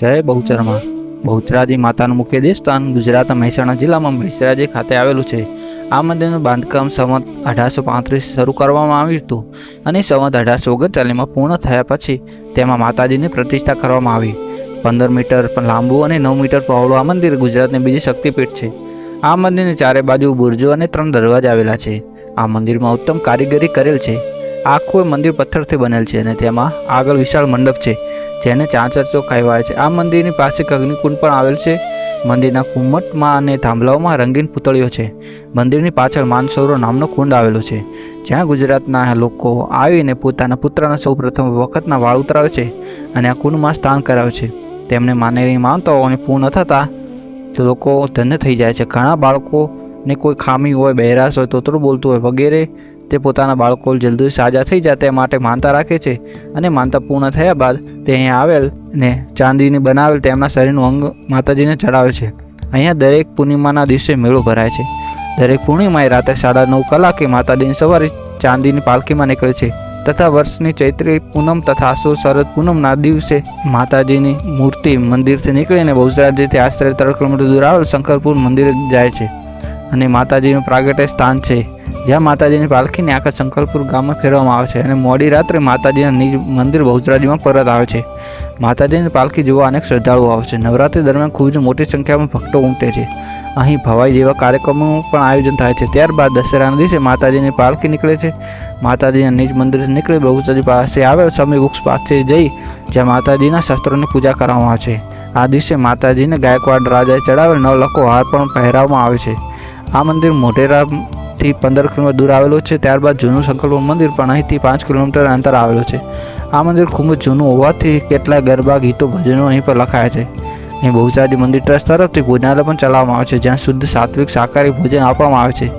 જય બહુચરમાં. બહુચરાજી માતાનું મુખ્ય દેવસ્થાન ગુજરાતના મહેસાણા જિલ્લામાં મહેસરાજી ખાતે આવેલું છે. આ મંદિરનું બાંધકામ સંવત અઢારસો પાંત્રીસ શરૂ કરવામાં આવ્યું હતું અને સંવત અઢારસો ઓગણચાલીસમાં પૂર્ણ થયા પછી તેમાં માતાજીની પ્રતિષ્ઠા કરવામાં આવી. પંદર મીટર લાંબુ અને નવ મીટર પહોળું આ મંદિર ગુજરાતની બીજી શક્તિપીઠ છે. આ મંદિરની ચારે બાજુ બુરજો અને ત્રણ દરવાજા આવેલા છે. આ મંદિરમાં ઉત્તમ કારીગરી કરેલ છે. આખું મંદિર પથ્થરથી બનેલ છે અને તેમાં આગળ વિશાળ મંડપ છે. જેને ચાંચર ચોક કહેવાય છે. આ મંદિરની પાસે એક અગ્નિકુંડ પણ આવેલ છે. મંદિરના કુમટમાં અને થાંભલાઓમાં રંગીન પૂતળીઓ છે. મંદિરની પાછળ માનસરોવર નામનો કુંડ આવેલો છે. જ્યાં ગુજરાતના લોકો આવીને પોતાના પુત્રના સૌ પ્રથમ વખતના વાળ ઉતરાવે છે અને આ કુંડમાં સ્નાન કરાવે છે. તેમને માનેલી માનતાઓને પૂર્ણ થતાં લોકો ધન્ય થઈ જાય છે. ઘણા બાળકોને કોઈ ખામી હોય બહેરાશ હોય તોતરું બોલતું હોય વગેરે તે પોતાના બાળકો જલ્દી સાજા થઈ જાય તે માટે માનતા રાખે છે અને માનતા પૂર્ણ થયા બાદ તે અહીંયા આવેલ ને ચાંદીની બનાવેલ તેમના શરીરનું અંગ માતાજીને ચડાવે છે. અહીંયા દરેક પૂર્ણિમાના દિવસે મેળો ભરાય છે. દરેક પૂર્ણિમાએ રાતે સાડા નવ કલાકે માતાજીની સવારે ચાંદીની પાલખીમાં નીકળે છે તથા વર્ષની ચૈત્રી પૂનમ તથા આસો શરદ પૂનમના દિવસે માતાજીની મૂર્તિ મંદિરથી નીકળીને બહુચરાજીથી આશરે ત્રણ કિલોમીટર દૂર આવેલ શંકરપુર મંદિરે જાય છે. અને માતાજીનું પ્રાગટ્ય સ્થાન છે. જ્યાં માતાજીની પાલખીને આખા શંકરપુર ગામમાં ફેરવામાં આવે છે અને મોડી રાત્રે માતાજીના નિજ મંદિર બહુચરાજીમાં પરત આવે છે. માતાજીની પાલખી જોવા અનેક શ્રદ્ધાળુઓ આવે છે. નવરાત્રિ દરમિયાન ખૂબ જ મોટી સંખ્યામાં ભક્તો ઉમટે છે. અહીં ભવાઈ જેવા કાર્યક્રમોનું પણ આયોજન થાય છે. ત્યારબાદ દશેરાના દિવસે માતાજીની પાલખી નીકળે છે. માતાજીના નિજ મંદિરથી નીકળી બહુચરાજી પાસે આવેલ સમય વૃક્ષ પાસે જઈ જ્યાં માતાજીના શસ્ત્રોની પૂજા કરવામાં આવે છે. આ દિવસે માતાજીને ગાયકવાડ રાજાએ ચડાવેલ નવ લખો હાર પણ પહેરાવવામાં આવે છે. આ મંદિર મોઢેરાથી પંદર કિલોમીટર દૂર આવેલું છે. ત્યારબાદ જૂનું સંકલ્પ મંદિર પણ અહીંથી પાંચ કિલોમીટર અંતર આવેલું છે. આ મંદિર ખૂબ જ જૂનું હોવાથી કેટલાય ગરબા, ગીતો, ભજનો અહીં પર લખાયા છે. અહીં બહુચારી મંદિર ટ્રસ્ટ તરફથી ભોજનાલય પણ ચલાવવામાં આવે છે, જ્યાં શુદ્ધ સાત્વિક શાકાહારી ભોજન આપવામાં આવે છે.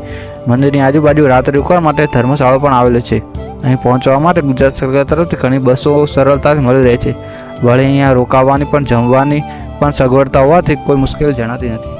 મંદિરની આજુબાજુ રાત્રિ રોકાણ માટે ધર્મશાળો પણ આવેલો છે. અહીં પહોંચવા માટે ગુજરાત સરકાર તરફથી ઘણી બસો સરળતાથી મળી રહે છે. વળી અહીંયા રોકાવાની પણ, જમવાની પણ સગવડતા હોવાથી કોઈ મુશ્કેલી જણાતી નથી.